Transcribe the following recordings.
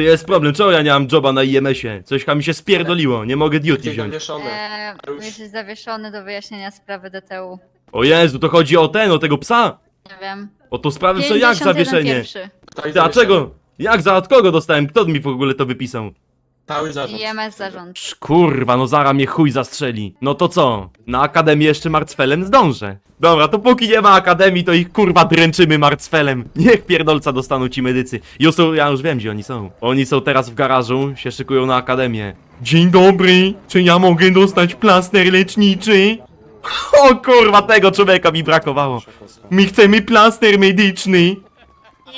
Ty jest problem, czemu ja nie mam joba na IMS-ie? Coś mi się spierdoliło, nie mogę duty Jesteś wziąć. zawieszony. Eee, jesteś zawieszony do wyjaśnienia sprawy DTU. O Jezu, to chodzi o ten, o tego psa! Nie wiem. O to sprawę, co jak 51 zawieszenie? pierwszy. Kto jest Ty, a zawieszony? czego? Jak za od kogo dostałem? Kto mi w ogóle to wypisał? Cały zarząd. IMS zarząd. Kurwa, no zara mnie chuj zastrzeli. No to co? Na akademię jeszcze marcfelem zdążę. Dobra, to póki nie ma akademii, to ich kurwa dręczymy marcfelem. Niech pierdolca dostaną ci medycy. Już są, ja już wiem gdzie oni są. Oni są teraz w garażu, się szykują na akademię. Dzień dobry, czy ja mogę dostać plaster leczniczy? O kurwa, tego człowieka mi brakowało. My chcemy plaster medyczny.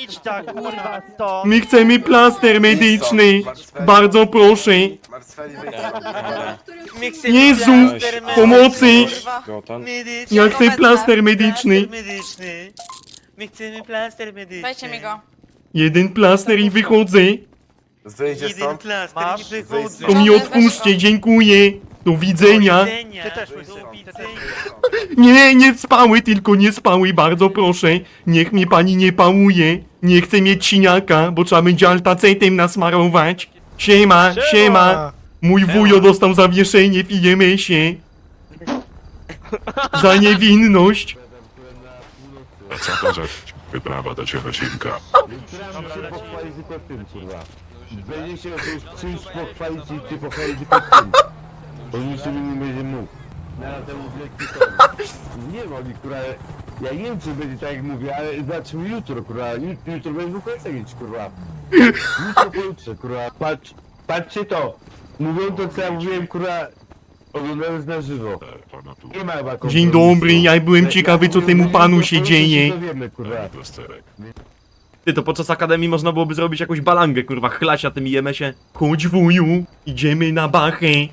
Idź tak, kurwa, stąd! My chcemy plaster medyczny. Bardzo proszę. My chcemy Jezu, pomocy. Medyczny. Ja chcę plaster medyczny. My chcemy plaster medyczny. Dajcie mi go. Jeden plaster i wychodzę. Wyjdzie Jeden stąd. plaster Masz? i wychodzę. To mi odpuśćcie, dziękuję. Do widzenia. Ty też Ty Do też. widzenia. Nie, nie spały, tylko nie spały, bardzo proszę. Niech mnie pani nie pałuje. Nie chcę mieć siniaka, bo trzeba będzie altacetem nasmarować. Siema, siema. Mój wujo dostał zawieszenie w IMS-ie. Za niewinność. Co to za wyprawa do Ciechocinku? Trzeba się pochwalić tylko tym, kurwa. Będzie się czymś, czymś pochwalić i ty pochwalić tylko tym. On już sobie nie będzie mógł. Na temu wielki Nie wiem, oni, kurwa, ja nie wiem, czy będzie tak jak mówię, ale zobaczymy jutro, kurwa. Jutro, jutro będzie mógł ocenić, kurwa. Jutro pojutrze, kurwa. Patrz, patrzcie to. Mówią to, co ja mówiłem, kurwa, oglądając na żywo. Tu Nie ma chyba Dzień kompromisu. dobry, ja byłem ciekawy, co temu panu się dzieje. To wiemy, kurwa. Ty, to podczas akademii można byłoby zrobić jakąś balangę, kurwa, chlasia tym IMS-ie. Chodź wuju, idziemy na bachę.